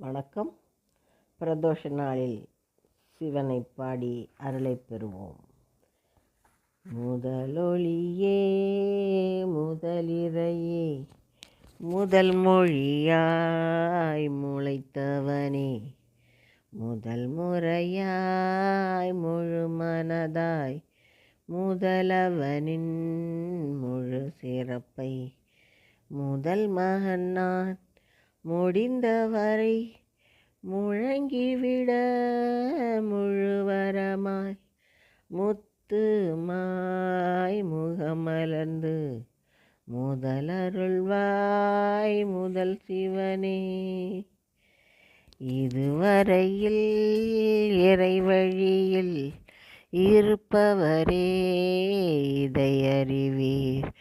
வணக்கம். பிரதோஷ நாளில் சிவனை பாடி அருளை பெறுவோம். முதலொளியே முதலிரையே முதல் மொழியாய் முளைத்தவனே முதல் முறையாய் முழு மனதாய் முதலவனின் முழு சிறப்பை முதல் மகன் நான் முடிந்தவரை முழங்கிவிட முழுவரமாய் முத்து மாய் முகமலர்ந்து முதலருள்வாய் முதல் சிவனே. இதுவரையில் இறைவழியில் இருப்பவரே இதை அறிவீர்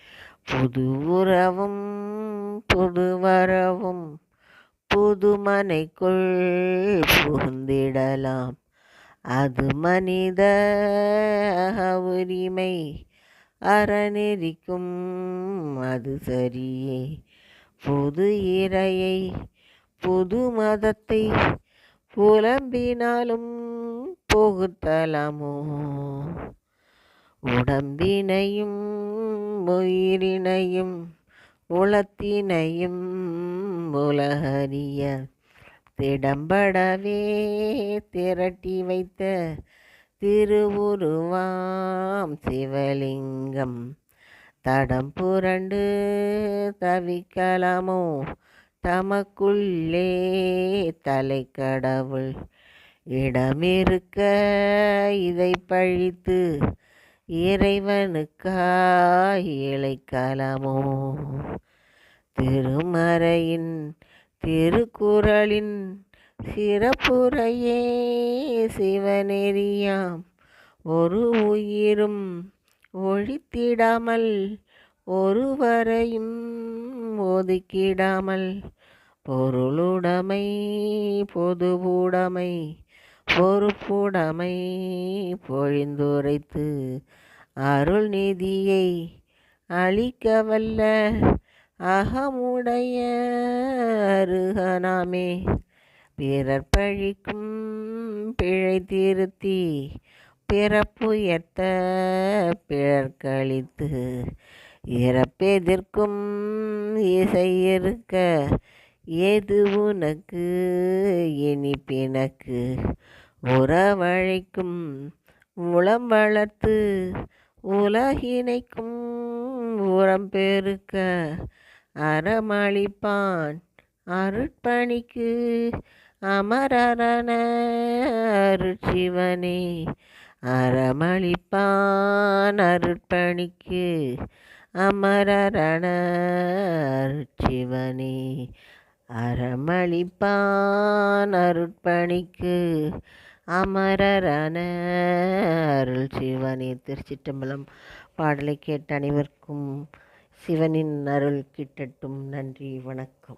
புது உறவும் புது வரவும் புதுமனைக்குள் புகுந்திடலாம். அது மனித உரிமை. அறநெறிக்கும் அது சரியே. புது இறையை புது மதத்தை புலம்பினாலும் புகுத்தலாமோ? உடம்பினையும் உயிரினையும் உளத்தினையும் உலகறிய திடம்படவே திரட்டி வைத்த திருவுருவாம் சிவலிங்கம். தடம் புரண்டு தவிக்கலாமோ? தமக்குள்ளே தலைக்கடவுள் இடமிருக்க இதை பழித்து இறைவனுக்காய் இழைக்கலாமோ திருமறையின் திருக்குறளின் சிறப்புரையே சிவநெறியாம். ஒரு உயிரும் ஒழித்திடாமல் ஒருவரையும் ஒதுக்கிடாமல் பொருளுடைமை பொதுவுடைமை பொறுப்புடைமை பொழிந்துரைத்து அருள் நிதியை அழிக்கவல்ல அகமுடைய அருகனாமே. பிறர் பழிக்கும் பிழை திருத்தி பிறப்புயர்த்த பிறர் கழித்து இறப்பெதிர்க்கும் இசை இருக்க எது உனக்கு? இனி உறவழைக்கும் உளம் வளர்த்து உலகினைக்கும் உரம் பெருக்க அறமளிப்பான் அருட்பணிக்கு அமரரண அருட்சிவனே. அறமளிப்பான் அருட்பணிக்கு அமரரண அருட்சிவனே. அறமளிப்பான் அருட்பணிக்கு. அமரரான அருள் சிவனே. திருச்சிட்டம்பலம் பாடலை கேட்ட அனைவருக்கும் சிவனின் அருள் கிட்டட்டும் நன்றி வணக்கம்.